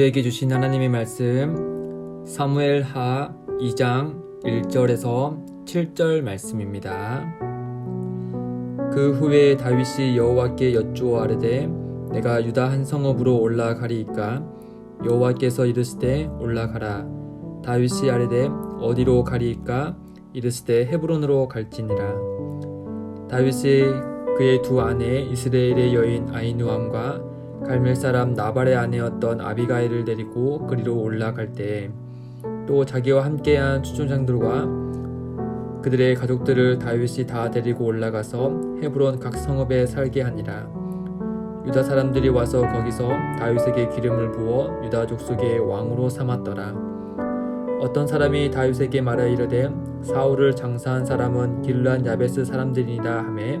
우리에게 주신 하나님의 말씀 사무엘 하 2장 1절에서 7절 말씀입니다. 그 후에 다윗이 여호와께 여쭈어 아뢰되 내가 유다 한 성읍으로 올라가리이까? 여호와께서 이르시되 올라가라. 다윗이 아뢰되 어디로 가리이까? 이르시되 헤브론으로 갈지니라. 다윗이 그의 두 아내 이스라엘의 여인 아이누암과 갈멜 사람 나발의 아내였던 아비가일을 데리고 그리로 올라갈 때또 자기와 함께한 추종장들과 그들의 가족들을 다윗이 다 데리고 올라가서 헤브론 각 성읍에 살게 하니라. 유다 사람들이 와서 거기서 다윗에게 기름을 부어 유다 족속의 왕으로 삼았더라. 어떤 사람이 다윗에게 말하 이르되 사울을 장사한 사람은 길란 야베스 사람들이다 하매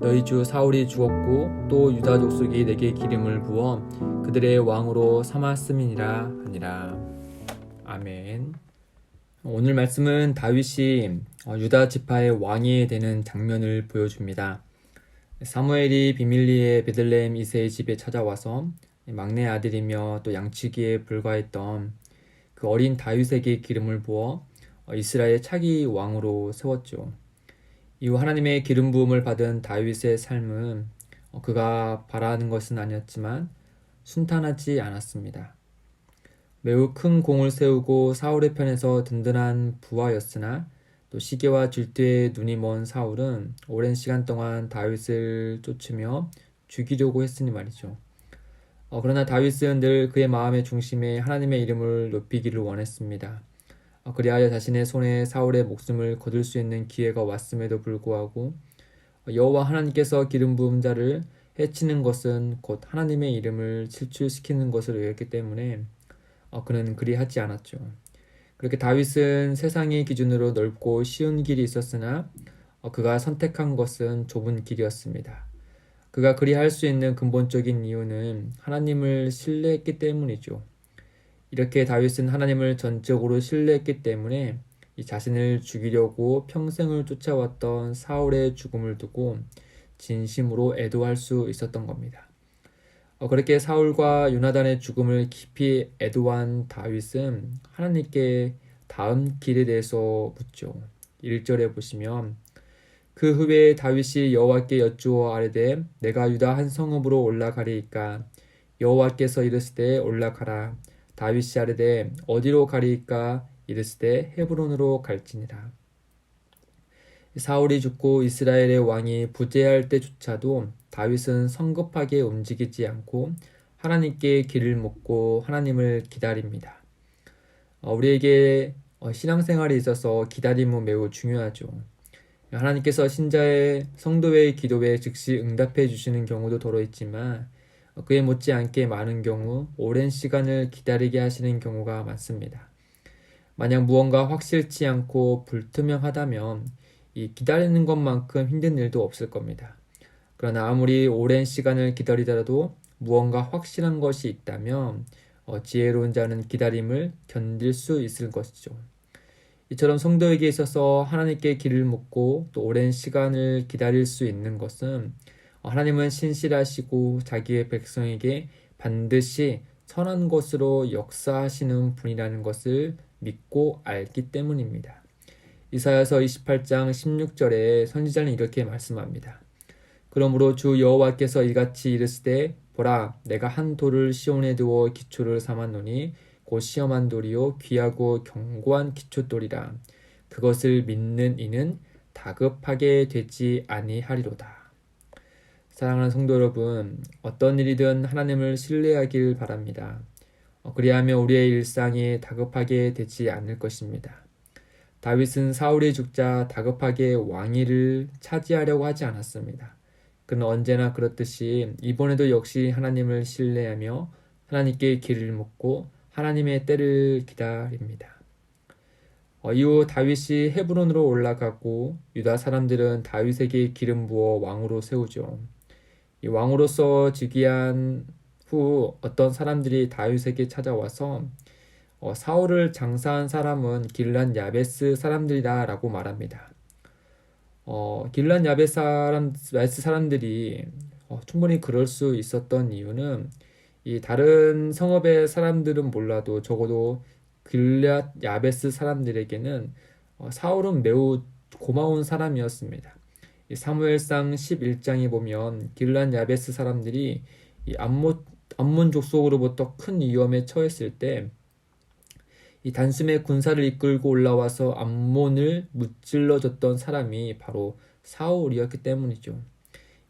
너희 주 사울이 죽었고 또 유다 족속이 내게 기름을 부어 그들의 왕으로 삼았음이니라 하니라 아멘. 오늘 말씀은 다윗이 유다 지파의 왕이 되는 장면을 보여줍니다. 사무엘이 비밀리의 베들레헴 이세의 집에 찾아와서 막내 아들이며 또 양치기에 불과했던 그 어린 다윗에게 기름을 부어 이스라엘 차기 왕으로 세웠죠. 이후 하나님의 기름 부음을 받은 다윗의 삶은 그가 바라는 것은 아니었지만 순탄하지 않았습니다. 매우 큰 공을 세우고 사울의 편에서 든든한 부하였으나 또 시계와 질투에 눈이 먼 사울은 오랜 시간 동안 다윗을 쫓으며 죽이려고 했으니 말이죠. 어, 그러나 다윗은 늘 그의 마음의 중심에 하나님의 이름을 높이기를 원했습니다. 어, 그리하여 자신의 손에 사울의 목숨을 거둘 수 있는 기회가 왔음에도 불구하고 어, 여호와 하나님께서 기름 부음 자를 해치는 것은 곧 하나님의 이름을 실추시키는 것으로 여겼기 때문에 어, 그는 그리하지 않았죠. 그렇게 다윗은 세상의 기준으로 넓고 쉬운 길이 있었으나 어, 그가 선택한 것은 좁은 길이었습니다. 그가 그리할 수 있는 근본적인 이유는 하나님을 신뢰했기 때문이죠. 이렇게 다윗은 하나님을 전적으로 신뢰했기 때문에 이 자신을 죽이려고 평생을 쫓아왔던 사울의 죽음을 두고 진심으로 애도할 수 있었던 겁니다. 어, 그렇게 사울과 유나단의 죽음을 깊이 애도한 다윗은 하나님께 다음 길에 대해서 묻죠. 1절에 보시면 그 후에 다윗이 여호와께 여쭈어 아뢰되 내가 유다 한 성읍으로 올라가리이까 여호와께서 이르시되 올라가라 다윗이 아뢰되 어디로 가리이까 이르시되 헤브론으로 갈지니라 사울이 죽고 이스라엘의 왕이 부재할 때조차도 다윗은 성급하게 움직이지 않고 하나님께 길을 묻고 하나님을 기다립니다. 어, 우리에게 어, 신앙생활에 있어서 기다림은 매우 중요하죠. 하나님께서 신자의 성도의 기도에 즉시 응답해 주시는 경우도 더러 있지만 어, 그에 못지않게 많은 경우 오랜 시간을 기다리게 하시는 경우가 많습니다. 만약 무언가 확실치 않고 불투명하다면 이 기다리는 것만큼 힘든 일도 없을 겁니다. 그러나 아무리 오랜 시간을 기다리더라도 무언가 확실한 것이 있다면 어, 지혜로운 자는 기다림을 견딜 수 있을 것이죠. 이처럼 성도에게 있어서 하나님께 길을 묻고 또 오랜 시간을 기다릴 수 있는 것은 어, 하나님은 신실하시고 자기의 백성에게 반드시 선한 것으로 역사하시는 분이라는 것을 믿고 알기 때문입니다. 이사야서 28장 16절에 선지자는 이렇게 말씀합니다. 그러므로 주 여호와께서 이같이 이르시되 보라 내가 한 돌을 시온에 두어 기초를 삼았노니 곧 시험한 돌이요 귀하고 견고한 기초돌이라 그것을 믿는 이는 다급하게 되지 아니하리로다. 사랑하는 성도 여러분, 어떤 일이든 하나님을 신뢰하길 바랍니다. 어, 그리하면 우리의 일상이 다급하게 되지 않을 것입니다. 다윗은 사울의 죽자 다급하게 왕위를 차지하려고 하지 않았습니다. 그는 언제나 그렇듯이 이번에도 역시 하나님을 신뢰하며 하나님께 길을 묻고 하나님의 때를 기다립니다. 어, 이후 다윗이 헤브론으로 올라가고 유다 사람들은 다윗에게 기름 부어 왕으로 세우죠. 이 왕으로서 즉위한 후 어떤 사람들이 다윗에게 찾아와서 어, 사울을 장사한 사람은 길란 야베스 사람들이다라고 말합니다. 어, 길란 야베스 사람, 야베스 사람들이 어, 충분히 그럴 수 있었던 이유는 이 다른 성읍의 사람들은 몰라도 적어도 길앗 야베스 사람들에게는 어, 사울은 매우 고마운 사람이었습니다. 이 사무엘상 11장에 보면 길란 야베스 사람들이 이 암몬, 암몬 족속으로부터 큰 위험에 처했을 때 이 단숨에 군사를 이끌고 올라와서 암몬을 무찔러 줬던 사람이 바로 사울이었기 때문이죠.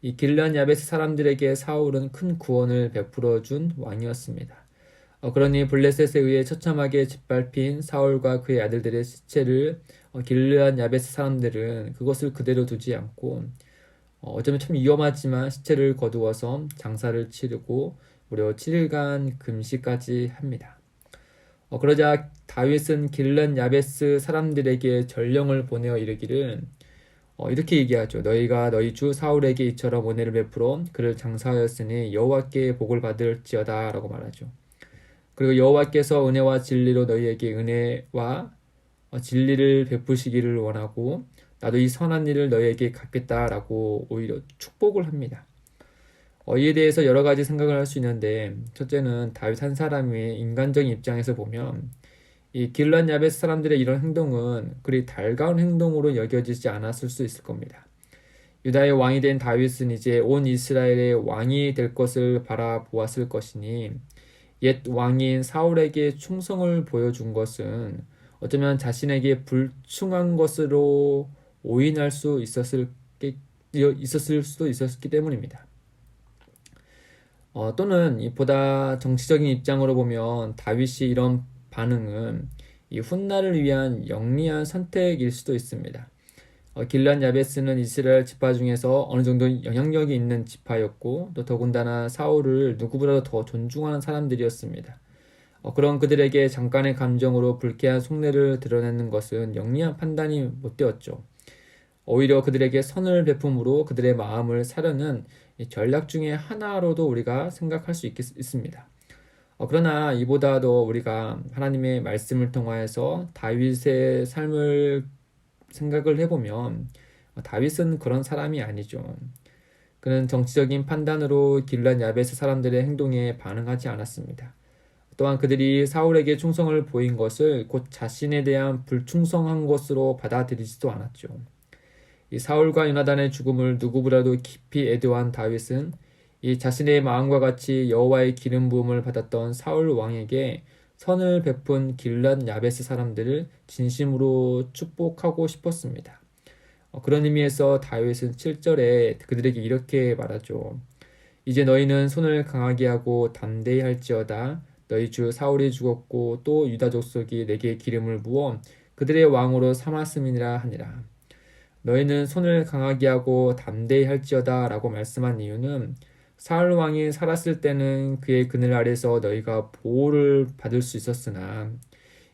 이 길란 야베스 사람들에게 사울은 큰 구원을 베풀어 준 왕이었습니다. 어, 그러니 블레셋에 의해 처참하게 짓밟힌 사울과 그의 아들들의 시체를 어, 길르한 야베스 사람들은 그것을 그대로 두지 않고 어, 어쩌면 참 위험하지만 시체를 거두어서 장사를 치르고 무려 7일간 금식까지 합니다. 어, 그러자 다윗은 길른 야베스 사람들에게 전령을 보내어 이르기를 어, 이렇게 얘기하죠. 너희가 너희 주 사울에게 이처럼 은혜를 베풀어 그를 장사하였으니 여호와께 복을 받을지어다라고 말하죠. 그리고 여호와께서 은혜와 진리로 너희에게 은혜와 어, 진리를 베푸시기를 원하고 나도 이 선한 일을 너희에게 갚겠다라고 오히려 축복을 합니다. 어, 이에 대해서 여러 가지 생각을 할 수 있는데 첫째는 다윗 한 사람의 인간적인 입장에서 보면 이 길란 야베스 사람들의 이런 행동은 그리 달가운 행동으로 여겨지지 않았을 수 있을 겁니다. 유다의 왕이 된 다윗은 이제 온 이스라엘의 왕이 될 것을 바라보았을 것이니 옛 왕인 사울에게 충성을 보여준 것은 어쩌면 자신에게 불충한 것으로 오인할 수 있었을, 있었을 수도 있었기 때문입니다. 어, 또는 보다 정치적인 입장으로 보면 다윗이 이런 반응은 이 훗날을 위한 영리한 선택일 수도 있습니다. 어, 길란 야베스는 이스라엘 지파 중에서 어느 정도 영향력이 있는 지파였고 또 더군다나 사울을 누구보다도 더 존중하는 사람들이었습니다. 어, 그런 그들에게 잠깐의 감정으로 불쾌한 속내를 드러내는 것은 영리한 판단이 못 되었죠. 오히려 그들에게 선을 베품으로 그들의 마음을 사려는 전략 중에 하나로도 우리가 생각할 수 있, 습니다 어, 그러나 이보다도 우리가 하나님의 말씀을 통하여서 다윗의 삶을 생각을 해보면 어, 다윗은 그런 사람이 아니죠. 그는 정치적인 판단으로 길란 야베스 사람들의 행동에 반응하지 않았습니다. 또한 그들이 사울에게 충성을 보인 것을 곧 자신에 대한 불충성한 것으로 받아들이지도 않았죠. 이 사울과 요나단의 죽음을 누구보다도 깊이 애도한 다윗은 이 자신의 마음과 같이 여호와의 기름 부음을 받았던 사울 왕에게 선을 베푼 길란 야베스 사람들을 진심으로 축복하고 싶었습니다. 어, 그런 의미에서 다윗은 7절에 그들에게 이렇게 말하죠. 이제 너희는 손을 강하게 하고 담대히 할지어다. 너희 주 사울이 죽었고 또 유다 족속이 내게 기름을 부어 그들의 왕으로 삼았음이니라 하니라. 너희는 손을 강하게 하고 담대히 할지어다 라고 말씀한 이유는 사울 왕이 살았을 때는 그의 그늘 아래서 너희가 보호를 받을 수 있었으나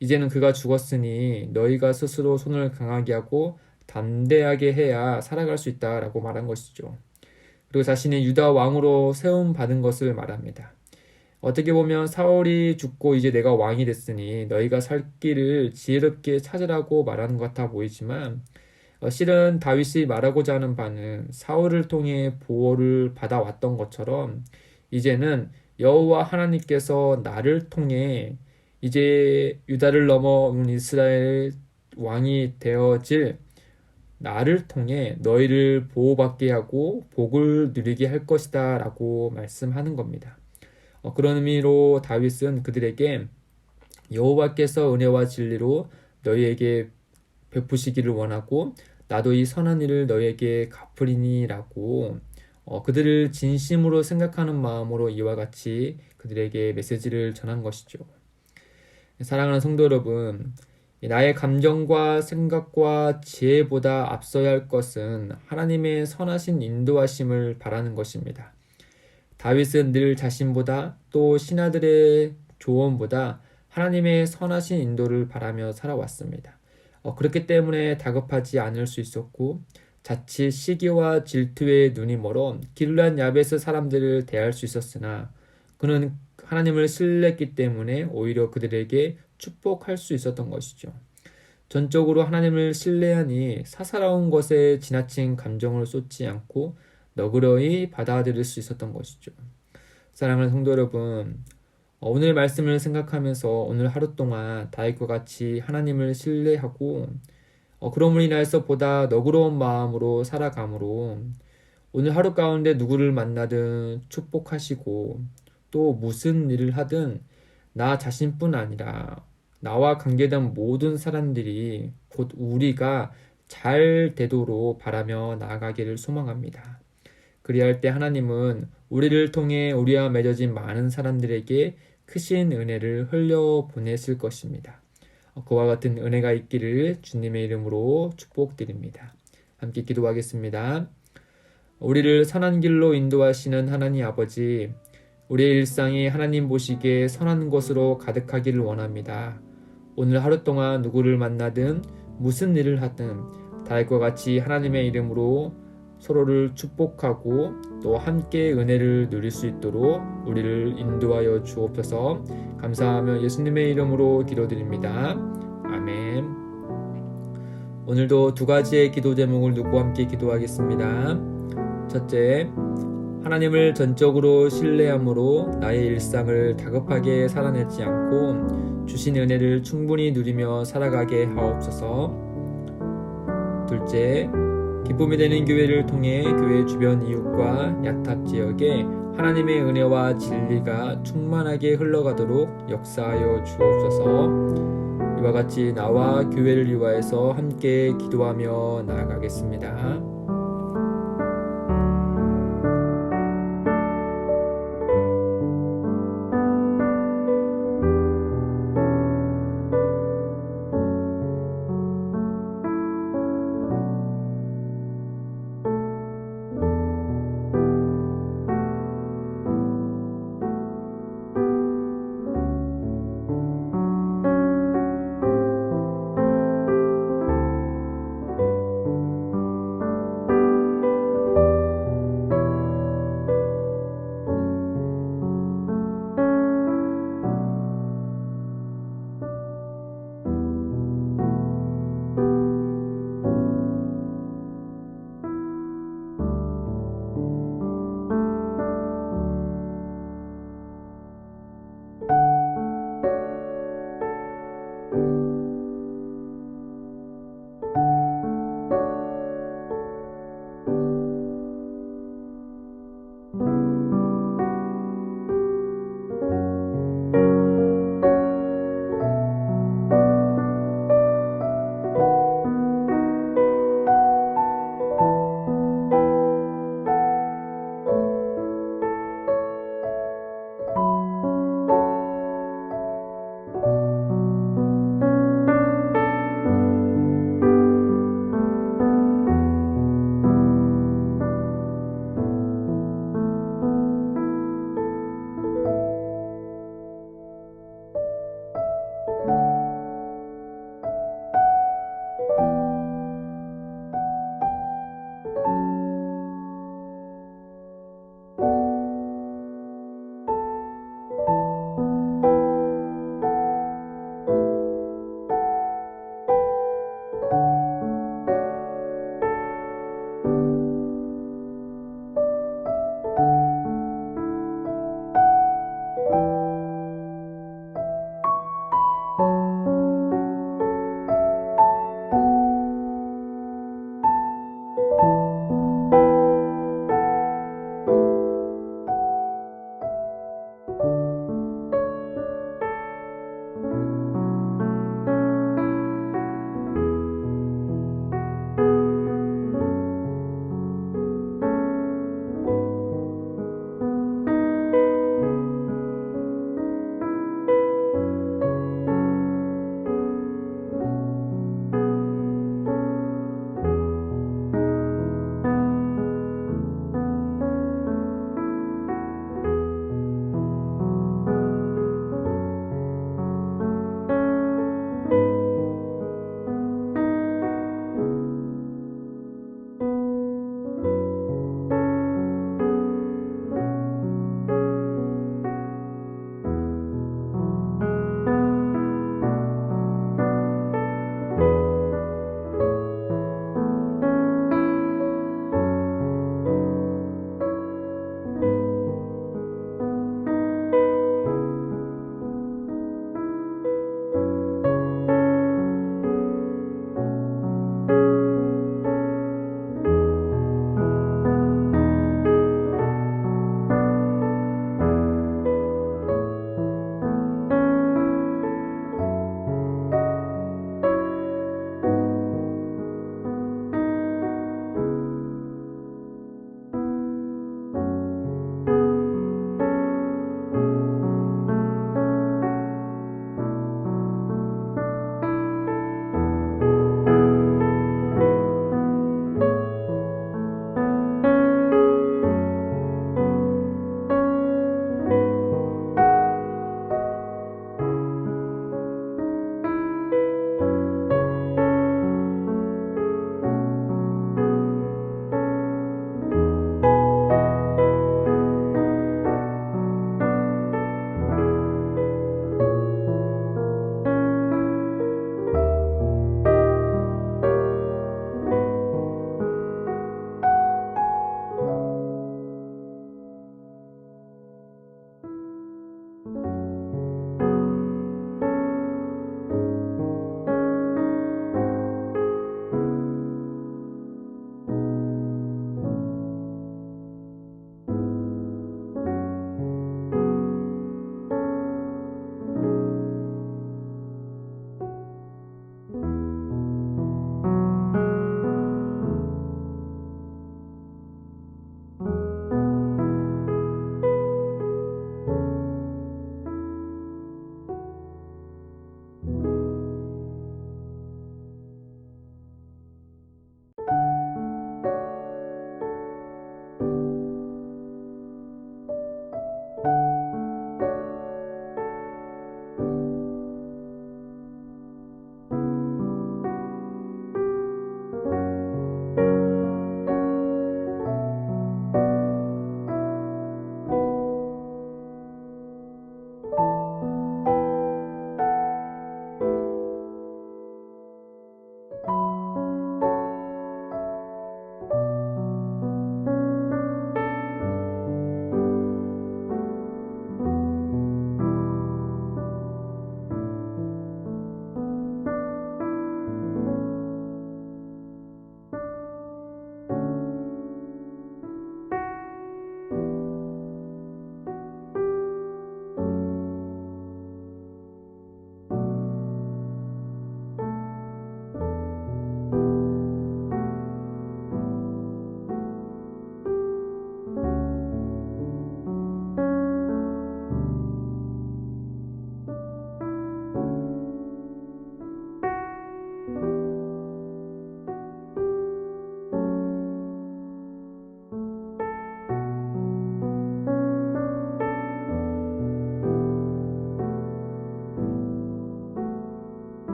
이제는 그가 죽었으니 너희가 스스로 손을 강하게 하고 담대하게 해야 살아갈 수 있다라고 말한 것이죠. 그리고 자신의 유다 왕으로 세움 받은 것을 말합니다. 어떻게 보면 사울이 죽고 이제 내가 왕이 됐으니 너희가 살 길을 지혜롭게 찾으라고 말하는 것 같아 보이지만 어, 실은 다윗이 말하고자 하는 바는 사울을 통해 보호를 받아왔던 것처럼 이제는 여호와 하나님께서 나를 통해 이제 유다를 넘어 온 이스라엘 왕이 되어질 나를 통해 너희를 보호받게 하고 복을 누리게 할 것이다 라고 말씀하는 겁니다. 어, 그런 의미로 다윗은 그들에게 여호와께서 은혜와 진리로 너희에게 베푸시기를 원하고 나도 이 선한 일을 너에게 갚으리니라고 어, 그들을 진심으로 생각하는 마음으로 이와 같이 그들에게 메시지를 전한 것이죠. 사랑하는 성도 여러분, 나의 감정과 생각과 지혜보다 앞서야 할 것은 하나님의 선하신 인도하심을 바라는 것입니다. 다윗은 늘 자신보다 또 신하들의 조언보다 하나님의 선하신 인도를 바라며 살아왔습니다. 어, 그렇기 때문에 다급하지 않을 수 있었고 자칫 시기와 질투에 눈이 멀어 길란 야베스 사람들을 대할 수 있었으나 그는 하나님을 신뢰했기 때문에 오히려 그들에게 축복할 수 있었던 것이죠. 전적으로 하나님을 신뢰하니 사사로운 것에 지나친 감정을 쏟지 않고 너그러이 받아들일 수 있었던 것이죠. 사랑하는 성도 여러분, 어, 오늘 말씀을 생각하면서 오늘 하루 동안 다윗과 같이 하나님을 신뢰하고 어, 그럼으로 인하여서 보다 너그러운 마음으로 살아감으로 오늘 하루 가운데 누구를 만나든 축복하시고 또 무슨 일을 하든 나 자신뿐 아니라 나와 관계된 모든 사람들이 곧 우리가 잘 되도록 바라며 나아가기를 소망합니다. 그리할 때 하나님은 우리를 통해 우리와 맺어진 많은 사람들에게 크신 은혜를 흘려 보냈을 것입니다. 그와 같은 은혜가 있기를 주님의 이름으로 축복드립니다. 함께 기도하겠습니다. 우리를 선한 길로 인도하시는 하나님 아버지, 우리의 일상이 하나님 보시기에 선한 것으로 가득하기를 원합니다. 오늘 하루 동안 누구를 만나든 무슨 일을 하든 다윗과 같이 하나님의 이름으로 서로를 축복하고 또 함께 은혜를 누릴 수 있도록 우리를 인도하여 주옵소서 감사하며 예수님의 이름으로 기도드립니다. 아멘. 오늘도 두 가지의 기도 제목을 두고 함께 기도하겠습니다. 첫째, 하나님을 전적으로 신뢰함으로 나의 일상을 다급하게 살아내지 않고 주신 은혜를 충분히 누리며 살아가게 하옵소서. 둘째, 기쁨이 되는 교회를 통해 교회 주변 이웃과 야탑 지역에 하나님의 은혜와 진리가 충만하게 흘러가도록 역사하여 주옵소서. 이와 같이 나와 교회를 위하여서 함께 기도하며 나아가겠습니다.